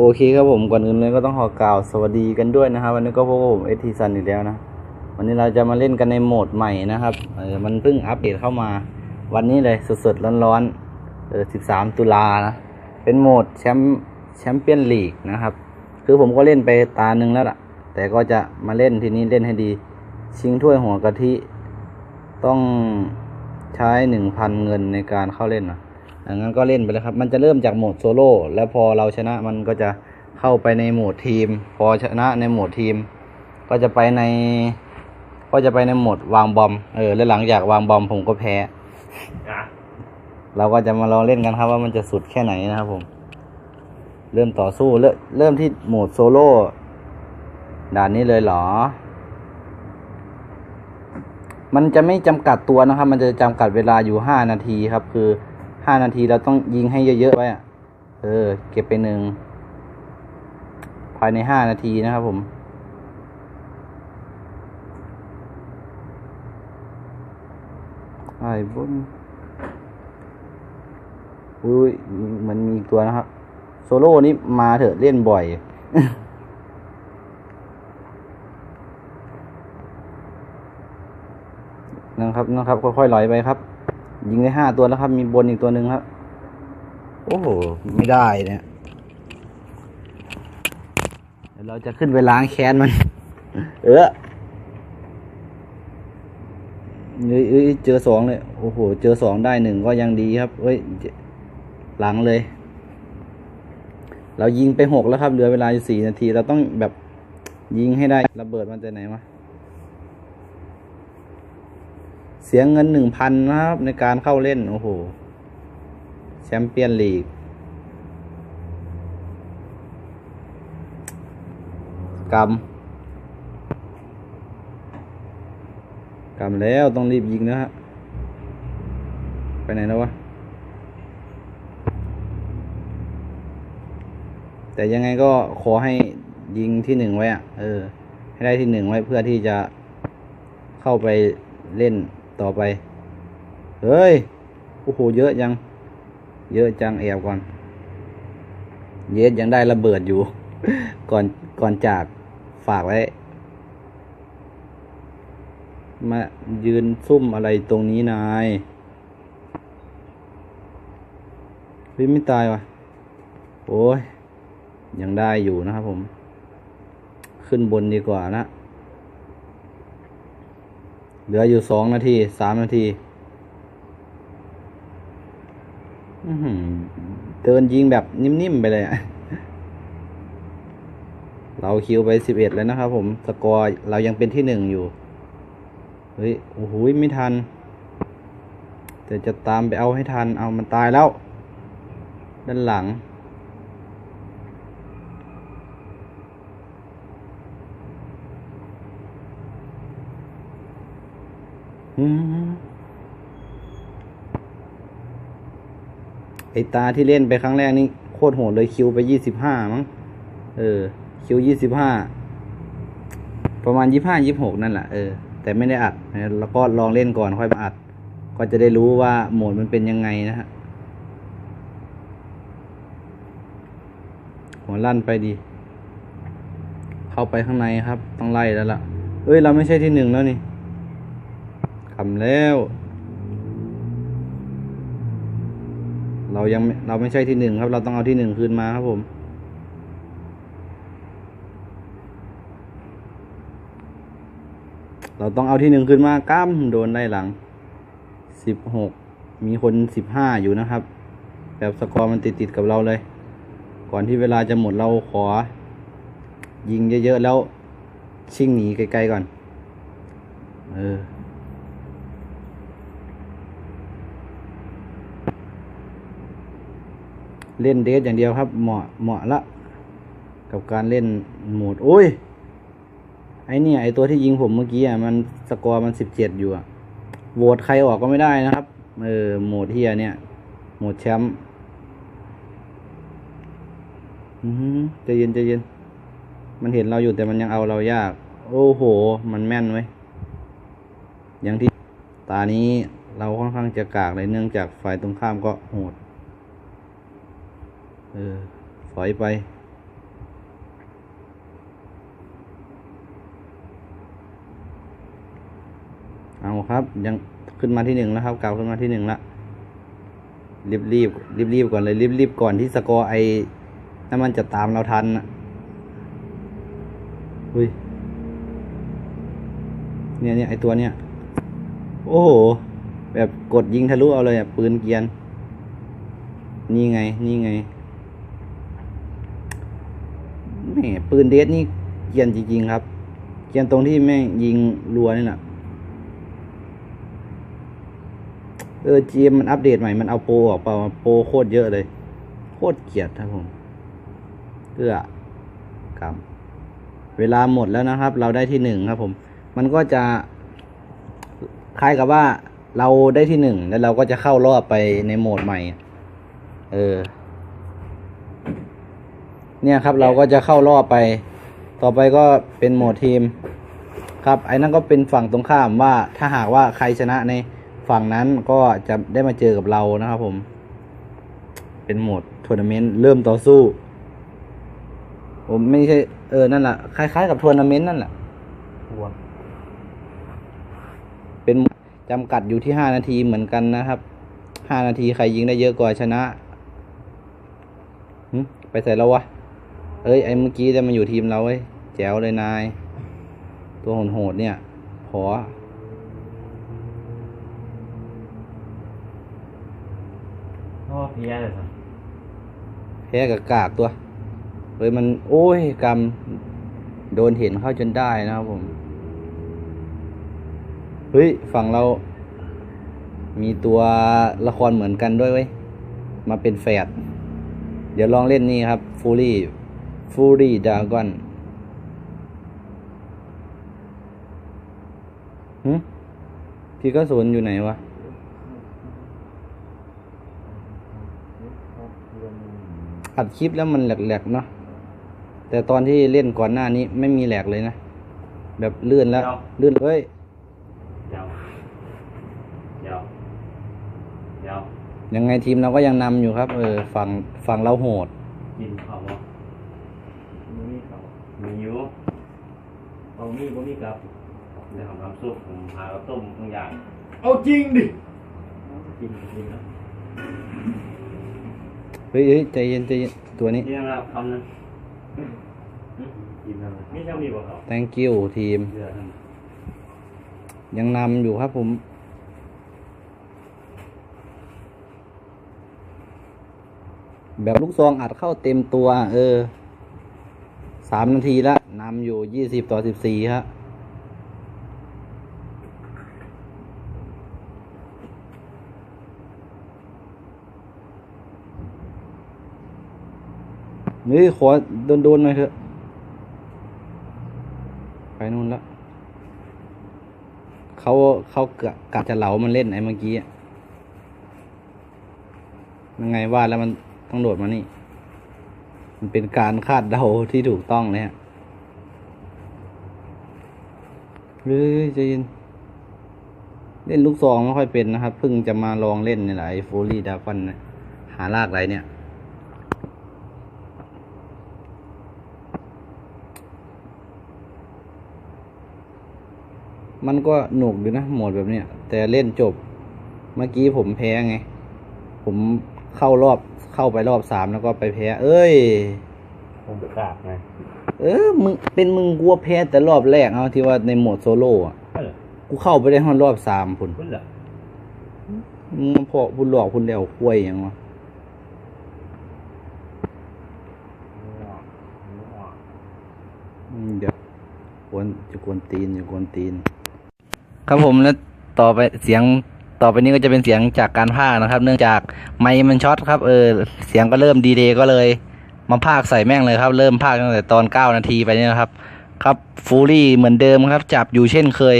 โอเคครับผมก่อนอื่นเลยก็ต้องขอกล่าวสวัสดีกันด้วยนะครับ วันนี้ก็พบกับผมเอทีซันอีกแล้วนะ วันนี้เราจะมาเล่นกันในโหมดใหม่นะครับเออมันเพิ่งอัปเดตเข้ามา วันนี้เลยสดๆร้อนๆเออ13ตุลานะ เป็นโหมดแชมป์แชมเปี้ยนลีกนะครับ คือผมก็เล่นไปตาหนึ่งแล้วล่ะ แต่ก็จะมาเล่นทีนี้เล่นให้ดี ชิงถ้วยหัวกะทิ ต้องใช้หนึ่งพันเงินในการเข้าเล่นนะ งั้นก็เล่นไปเลยครับ มันจะเริ่มจากโหมดโซโล่แล้วพอเราชนะมันก็จะเข้าไปในโหมดทีม พอชนะในโหมดทีม ก็จะไปใน ก็จะไปในโหมดวางบอม เออ แล้วหลังจากวางบอมผมก็แพ้เราก็จะมาลองเล่นกันครับว่ามันจะสุดแค่ไหนนะครับผม เริ่มต่อสู้เริ่มเริ่มที่โหมดโซโล่ด่านนี้เลยเหรอ มันจะไม่จำกัดตัวนะครับ มันจะจำกัดเวลาอยู่ห้านาทีครับ คือ ห้านาทีเราต้องยิงให้เยอะๆไว้อะเออ เก็บไปหนึ่ง ภายในห้านาทีนะครับผม ไอ้บนอุ้ยมันมีตัวนะครับ โซโล่นี่มาเถอะเล่นบ่อยนะครับนะครับ ค่อยๆไหลไปครับ ยิงได้ห้าตัวแล้วครับ มีบนอีกตัวหนึ่งครับ โอ้โห ไม่ได้เนี่ยเดี๋ยวเราจะขึ้นไปล้างแค้นมัน เออเอ้ยเอ้ยเจอสองเลย โอ้โห เจอสองได้หนึ่งก็ยังดีครับเอ้ย หลังเลย เรายิงไปหกแล้วครับ เหลือเวลาอยู่สี่นาที เราต้องแบบยิงให้ได้ ระเบิดมันจะไหนวะ เสียเงินหนึ่งพันนะครับ ในการเข้าเล่น โอ้โห แชมเปี้ยนลีก กรรม กรรมแล้วต้องรีบยิงนะฮะ ไปไหนแล้ววะ แต่ยังไงก็ขอให้ยิงที่หนึ่งไว้อะเออ ให้ได้ที่หนึ่งไว้เพื่อที่จะเข้าไปเล่น ต่อไป เฮ้ย โอ้โห เยอะยัง เยอะจังแอบก่อน เยสยังได้ระเบิดอยู่ ก่อน ก่อนจาก ฝากไว้ มายืนซุ่มอะไรตรงนี้นายเฮ้ยไม่ตายวะโอ้ย ยังได้อยู่นะครับผม ขึ้นบนดีกว่านะ เหลืออยู่สองนาทีสามนาทีอื้อหือเดินยิงแบบนิ่มๆไปเลยเราคิวไปสิบเอ็ดแล้วนะครับผม สกอร์เรายังเป็นที่หนึ่งอยู่ เฮ้ย โอ้โหไม่ทัน แต่จะตามไปเอาให้ทัน เอามันตายแล้ว ด้านหลัง อืม ไอตาที่เล่นไปครั้งแรกนี่โคตรโหดเลยคิวไปยี่สิบห้ามั้ง เออ คิวยี่สิบห้า ประมาณยี่ห้ายี่หกนั่นแหละเออ แต่ไม่ได้อัดนะแล้วก็ลองเล่นก่อนค่อยมาอัด ก็จะได้รู้ว่าโหมดมันเป็นยังไงนะฮะ หัวลั่นไปดี เข้าไปข้างในครับ ต้องไล่แล้วล่ะ เอ้ย เราไม่ใช่ที่หนึ่งแล้วนี่ ทำแล้ว เรายังเราไม่ใช่ที่หนึ่งครับ เราต้องเอาที่หนึ่งคืนมาครับผมเราต้องเอาที่หนึ่งคืนมาก้ามโดนได้หลังสิบหกมีคนสิบห้าอยู่นะครับ แบบสกอร์มันติดติดๆกับเราเลย ก่อนที่เวลาจะหมดเราขอ ยิงเยอะๆแล้ว ชิ่งหนีไกลๆก่อน เออ เล่นเดทอย่างเดียวครับ เหมาะเหมาะละ กับการเล่นโหมด โอ้ย ไอเนี่ยไอตัวที่ยิงผมเมื่อกี้อะมันสกอร์มันสิบเจ็ดอยู่อะโหวตใครออกก็ไม่ได้นะครับ เออโหมดเฮียเนี่ย โหมดแชมป์อือหือใจเย็นใจเย็น มันเห็นเราอยู่แต่มันยังเอาเรายาก โอ้โห มันแม่นไว้อย่างที่ตานี้เราค่อนข้างจะกากเลยเนื่องจากฝ่ายตรงข้ามก็โหด ออถอยไป เอาครับ ยังขึ้นมาที่หนึ่งแล้วครับกล่าขึ้นมาที่หนึ่งละรีบรีบรีบรีบก่อนเลยรีบรีบก่อนที่สกอร์ไอ้น้ำมันจะตามเราทันนะอุ้ยเนี่ยเนี่ยไอตัวเนี่ย โอ้โห แบบกดยิงทะลุเอาเลยอะ ปืนเกียน นี่ไง นี่ไง ม่ปืนเดสนี่เกียนจริงๆครับ เกียนตรงที่แม่ยิงรัวนี่แหละเออจีมมันอัปเดตใหม่ มันเอาโปรออกเปล่าโปรโคตรเยอะเลย โคตรเกลียดครับผมเพื่อกรรมเวลาหมดแล้วนะครับ เราได้ที่หนึ่งครับผม มันก็จะ คล้ายกับว่าเราได้ที่หนึ่งแล้วเราก็จะเข้ารอบไปในโหมดใหม่ เออ เนี่ยครับเราก็จะเข้ารอบไป ต่อไปก็เป็นโหมดทีม ครับไอ้นั่นก็เป็นฝั่งตรงข้ามว่าถ้าหากว่าใครชนะในฝั่งนั้นก็จะได้มาเจอกับเรานะครับผม เป็นโหมดทัวร์นาเมนต์เริ่มต่อสู้ ผมไม่ใช่เออนั่นแหละคล้ายๆกับทัวร์นาเมนต์นั่นแหละหัวเป็นจำกัดอยู่ที่ห้านาทีเหมือนกันนะครับห้านาทีใครยิงได้เยอะกว่าชนะหึไปใส่แล้ววะ เอ้ยไอ้เมื่อกี้จะมาอยู่ทีมเราเว้ยแจ๋วเลยนาย ตัวโหดๆเนี่ย ขอเพราะว่าเพี้ยเลยสิแพ้กับกากตัวเลยมัน โอ้ยกรรม โดนเห็นเข้าจนได้นะครับผม เฮ้ย ฝั่งเรา มีตัวละครเหมือนกันด้วยเว้ย มาเป็นแฝด เดี๋ยวลองเล่นนี่ครับ ฟูรี่ ฟูรี่ดากอนหึพี่ก็สนอยู่ไหนวะ อัดคลิปแล้วมันแหลกๆเนาะ แต่ตอนที่เล่นก่อนหน้านี้ไม่มีแหลกเลยนะ แบบเลื่อนแล้วลื่นเฮ้ยเดี๋ยวเดี๋ยวเดี๋ยวยังไงทีมเราก็ยังนำอยู่ครับ เออ ฝั่งฝั่งเราโหดกินข้าวบ่มีมีข้าว มีอยู่เอามีบ่มีกับเดี๋ยวผมทำซุปผมหาข้าวต้มบางอย่างเอาจริงดิกินกินนะเฮ้ยเฮ้ยใจเย็นใจเย็นตัวนี้ นี่นะครับคำนึงกินอะไรมีเท่านี้บ่ครับ thank you ทีม เดือดนั่นยังนำอยู่ครับผม แบบลูกซองอัดเข้าเต็มตัว เออ สามนาทีและนำอยู่ยี่สิบต่อสิบสี่ครับนี่ขอโดนๆหน่อยเถอะ ไปนู่นและเขาเขากะกะจะเหลามันเล่นไอ้เมื่อกี้ยังไงว่าแล้วมันต้องโดดมานี่ มันเป็นการคาดเดาที่ถูกต้องเลยฮะเฮ้ยใจเย็นเล่นลูกซองไม่ค่อยเป็นนะครับ เพิ่งจะมาลองเล่นนี่แหละไอ้โฟลี่ดาฟันนะหาลากไรเนี่ย มันก็หนุกอยู่นะ หมดแบบเนี้ยแต่เล่นจบ เมื่อกี้ผมแพ้ไง ผม เข้ารอบเข้าไปรอบสามแล้วก็ไปแพ้ เอ้ยผมกราบไงเออมึงเป็นมึงกลัวแพ้แต่รอบแรกเอาที่ว่าในโหมดโซโล่อะเออกูเข้าไปได้ห้องรอบสามพุ่นคุณเหรอมึงพอพุ่นหลอกพุ่นแล้วควยหยังวะอืมเดี๋ยวกวนจะกวนตีนจะกวนตีน ครับผมแล้วต่อไปเสียง ต่อไปนี้ก็จะเป็นเสียงจากการพากนะครับ เนื่องจากไมค์มันช็อตครับเออเสียงก็เริ่มดีเดย์ก็เลย มาพากใส่แม่งเลยครับ เริ่มพากตั้งแต่ตอนเก้านาทีไปเนี่ยนะครับ ครับฟูรี่เหมือนเดิมครับ จับอยู่เช่นเคย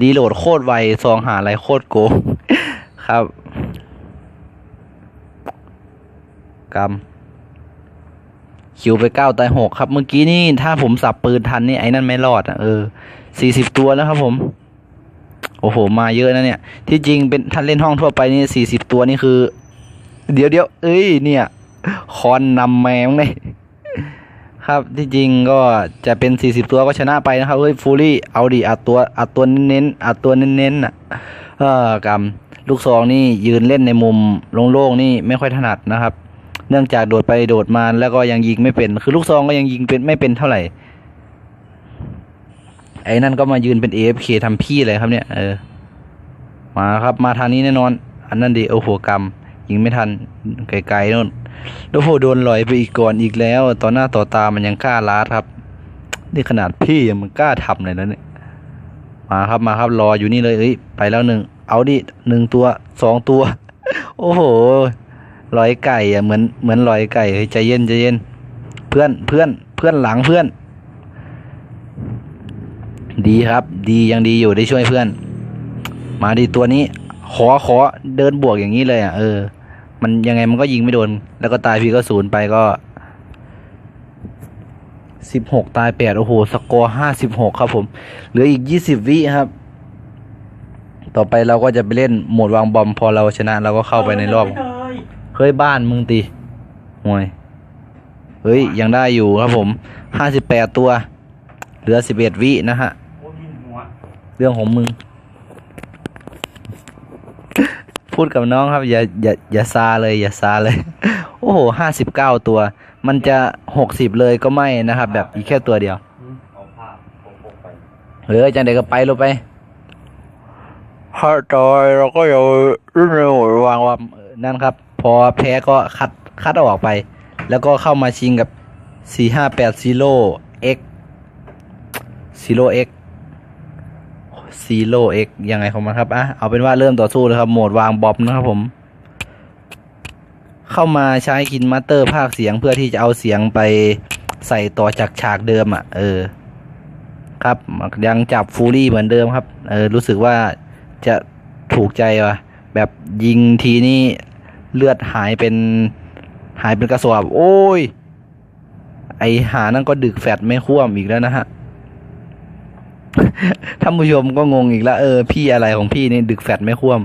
รีโหลดโคตรไวซองหาอะไรโคตรโกครับกำคิวไปเก้าตายหกครับ เมื่อกี้นี่ถ้าผมสับปืนทันนี่ไอ้นั่นไม่รอดอะเออสี่สิบตัวแล้วครับผม โอ้โห มาเยอะนะเนี่ย ที่จริงเป็นท่านเล่นห้องทั่วไปนี่สี่สิบตัวนี่คือ เดี๋ยวเดี๋ยวเอ้ย เนี่ย คอนนำแมงเลยครับ ที่จริงก็จะเป็น40ตัวก็ชนะไปนะครับ เฮ้ย ฟูลี่ เอาดิอัดตัว อัดตัวเน้นๆอัดตัวเน้นๆอะ เออกำลูกซองนี่ยืนเล่นในมุมโล่งๆนี่ไม่ค่อยถนัดนะครับ เนื่องจากโดดไปโดดมาแล้วก็ยังยิงไม่เป็น คือลูกซองก็ยังยิงเป็นไม่เป็นเท่าไหร่ ไอ้นั่นก็มายืนเป็น AFK ทำพี่เลยครับเนี่ย เออ มาครับมาทางนี้แน่นอน อันนั้นดีโอ้โหกำยิงไม่ทันไกลๆนู่นแล้วโหโดนลอยไปอีกก่อนอีกแล้ว ต่อหน้าต่อตามันยังกล้าลาดครับ นี่ขนาดพี่ยังมันกล้าทำเลยนะเนี่ย มาครับมาครับรออยู่นี่เลยเอ้ยไปแล้วหนึ่งเอาดิหนึ่งตัวสองตัว โอ้โหลอยไก่อะเหมือนเหมือนลอยไก่ใจเย็นใจเย็น เพื่อนเพื่อนเพื่อนหลังเพื่อน ดีครับ ดียังดีอยู่ได้ช่วยเพื่อน มาดีตัวนี้ ขอขอเดินบวกอย่างนี้เลยอะเออ มันยังไงมันก็ยิงไม่โดน แล้วก็ตายพีก็ศูนย์ไปก็สิบหกตายแปดโอ้โห สกอร์ห้าสิบหกครับผมเหลืออีกยี่สิบวิครับ ต่อไปเราก็จะไปเล่นโหมดวางบอมพอเราชนะเราก็เข้าไปในรอบเฮ้ยบ้านมึงตีห่วยเฮ้ยยังได้อยู่ครับผมห้าสิบแปดตัว เหลือสิบเอ็ดวินะฮะ เรื่องของมึง พูดกับน้องครับ อย่าอย่าอย่าซาเลย อย่าซาเลย โอ้โหห้าสิบเก้าตัว มันจะหกสิบเลยก็ไม่นะครับ แบบอีกแค่ตัวเดียวเอาภาพโปกไปเออจังเด็กก็ไปลงไปฮาจอยเราก็อยู่รุ่นเร็ววางว่านั่นครับ พอแพ้ก็คัดคัดออกไป แล้วก็เข้ามาชิงกับสี่ห้าแปดซีโร่เอ็ก ซีโร่เอ็กยังไงของมันครับอะเอาเป็นว่าเริ่มต่อสู้เลยครับ โหมดวางบอมนะครับผม เข้ามาใช้คินมาสเตอร์ภาคเสียงเพื่อที่จะเอาเสียงไปใส่ต่อจากฉากเดิมอะ เออ ครับยังจับฟูรี่เหมือนเดิมครับ เออ รู้สึกว่าจะถูกใจว่ะ แบบยิงทีนี่เลือดหายเป็นหายเป็นกระสอบ โอ้ย ไอหานั่นก็ดึกแฟดไม่คว่ำอีกแล้วนะฮะ ท่านผู้ชมก็งงอีกแล้วเออพี่อะไรของพี่นี่ดึกแฟดไม่คว่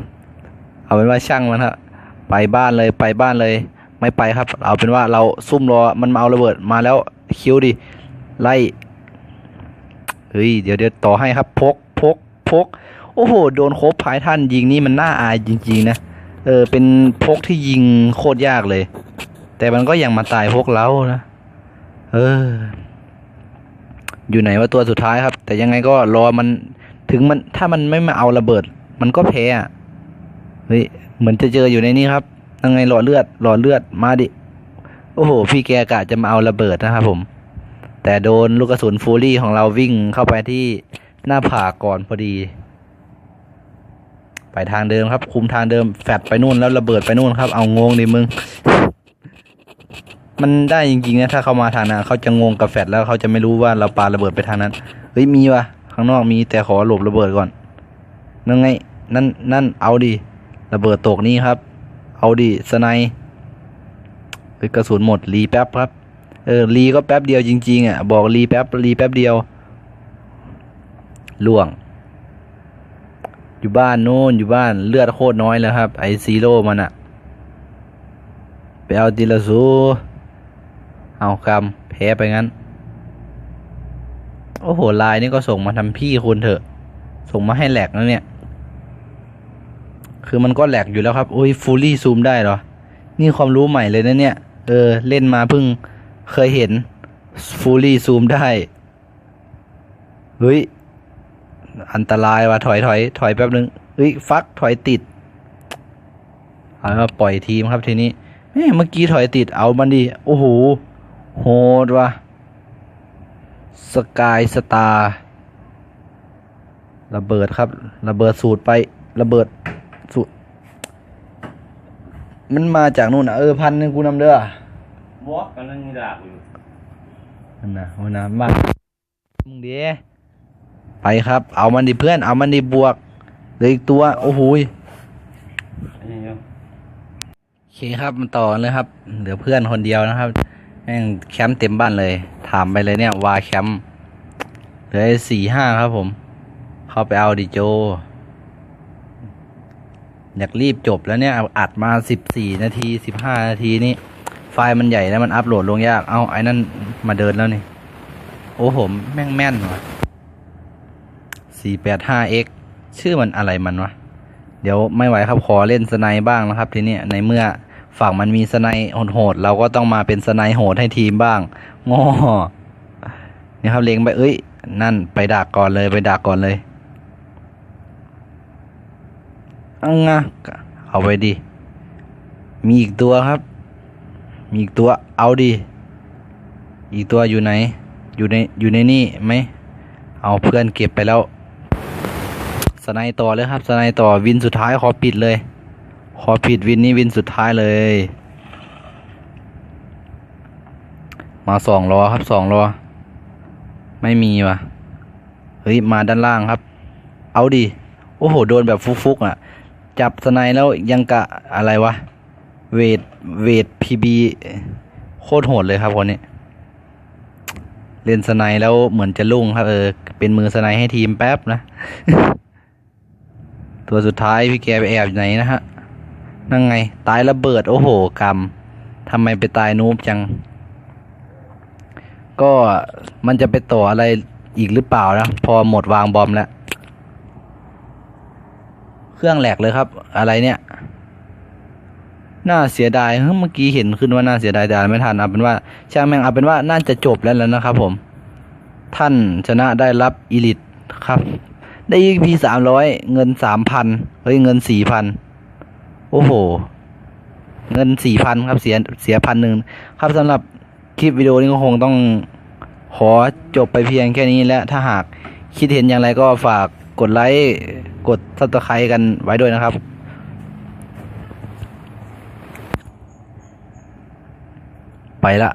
ำเอาเป็นว่าช่างมันฮะไปบ้านเลยไปบ้านเลย ไม่ไปครับ เอาเป็นว่าเราซุ่มรอมันมาเอาระเบิดมาแล้วคิวดิไล่เฮ้ยเดี๋ยวเดี๋ยวต่อให้ครับ พกพกพกโอ้โหโดนโคบพายท่านยิงนี่มันน่าอายจริงๆนะเออเป็นพกที่ยิงโคตรยากเลย แต่มันก็ยังมาตายพกเรานะ เออ อยู่ไหนว่าตัวสุดท้ายครับ แต่ยังไงก็รอมันถึงมันถ้ามันไม่มาเอาระเบิด มันก็แพ้อะเฮ้ยเหมือนจะเจออยู่ในนี้ครับยังไงหลอเลือดหลอเลือดมาดิโอ้โห พี่แกกะจะมาเอาระเบิดนะครับผม แต่โดนลูกกระสุนฟูรี่ของเราวิ่งเข้าไปที่หน้าผากก่อนพอดี ไปทางเดิมครับ คุมทางเดิมแฟดไปนู่นแล้วระเบิดไปนู่นครับ เอางงดิมึง มันได้จริงๆนะถ้าเขามาทางนั้นเขาจะงงกับแฟดแล้วเขาจะไม่รู้ว่าเราปาระเบิดไปทางนั้นเฮ้ยมีวะข้างนอกมีแต่ขอหลบระเบิดก่อนนั่นไงนั่นนั่นเอาดิระเบิดตกนี่ครับ เอาดิสไนเฮ้ยกระสุนหมดรีแป๊บครับเออรีก็แป๊บเดียวจริงๆอะบอกรีแป๊บรีแป๊บเดียวล่วง อยู่บ้านโน่นอยู่บ้านเลือดโคตรน้อยแล้วครับ ไอซีโร่มันอะไปเอาดิลาซู เอาคำแพ้ไปงั้น โอ้โหไลน์นี่ก็ส่งมาทำพี่คุณเถอะ ส่งมาให้แหลกนะเนี่ย คือมันก็แหลกอยู่แล้วครับ โอ้ยฟูลี่ซูมได้เหรอ นี่ความรู้ใหม่เลยนะเนี่ย เออ เล่นมาเพิ่งเคยเห็นฟูลี่ซูมได้ เฮ้ย อันตรายว่ะถอยถอยถอยแป๊บนึงเฮ้ย ฟักถอยติดเอามาปล่อยทีมครับทีนี้เมื่อกี้ถอยติดเอามันดิโอ้โห โหดว่ะสกายสตาร์ระเบิดครับ ระเบิดสูตรไประเบิดสูตร มันมาจากนู่นนะเออพันหนึงกูนำเด้อวอกกันนั่งด่ากูอยู่นั่นนะวันนะมามึงเดีไปครับ เอามันดิเพื่อน เอามันดิบวกเหลืออีกตัว โอ้โหยอันนี้เนาะโอเคครับมันต่อเลยครับ เหลือเพื่อนคนเดียวนะครับ แม่งแคมป์เต็มบ้านเลย ถามไปเลยเนี่ยวาแคมป์เหลือสี่ห้าครับผม เข้าไปเอาดิโจ อยากรีบจบแล้วเนี่ย อัดมาสิบสี่นาทีสิบห้านาทีนี่ ไฟล์มันใหญ่แล้วมันอัพโหลดลงยาก เอาไอ้นั่นมาเดินแล้วนี่ โอ้ผมแม่งแม่นว่ะ 485x ชื่อมันอะไรมันวะ เดี๋ยวไม่ไหวครับขอเล่นสไนบ้างนะครับทีนี้ในเมื่อ ฝั่งมันมีสไนด์โหดๆเราก็ต้องมาเป็นสไนโหดให้ทีมบ้างง้อนี่ครับเล็งไปเอ้ย นั่นไปดักก่อนเลยไปดักก่อนเลยอังงะเอาไปดิ มีอีกตัวครับ มีอีกตัวเอาดิ อีกตัวอยู่ไหน อยู่ในอยู่ในนี่ไหม เอาเพื่อนเก็บไปแล้ว สไนต่อเลยครับ สไนต่อวินสุดท้ายขอปิดเลย ขอปิดวินนี้วินสุดท้ายเลย มาสองล้อครับสองล้อ ไม่มีวะเฮ้ย มาด้านล่างครับ เอาดิ โอ้โห โดนแบบฟุกๆอะ จับสไนแล้วยังกะอะไรวะ เวท เวทพีบีโคตรโหดเลยครับคนนี้ เล่นสไนแล้วเหมือนจะลุ่งครับเออ เป็นมือสไนให้ทีมแป๊บนะ ตัวสุดท้ายพี่แกไปแอบอยู่ไหนนะฮะ นั่งไง ตายระเบิด โอ้โห กรรมทำไมไปตายนูบจัง ก็มันจะไปต่ออะไรอีกหรือเปล่านะ พอหมดวางบอมแล้ว เครื่องแหลกเลยครับ อะไรเนี่ย น่าเสียดายเมื่อกี้เห็นขึ้นว่าน่าเสียดายแต่ไม่ทันเอาเป็นว่าช่างแม่งเอาเป็นว่าน่าจะจบแล้วแล้วนะครับผม ท่านชนะได้รับอีลิตครับ ได้ EP สามร้อยเงินสามพันเฮ้ยเงินสี่พัน โอ้โห เงินสี่พันครับเสียเสียพันหนึ่งครับสำหรับคลิปวิดีโอนี้ก็คงต้องขอจบไปเพียงแค่นี้และถ้าหากคิดเห็นอย่างไรก็ฝากกดไลค์กดซับสไครต์กันไว้ด้วยนะครับไปละ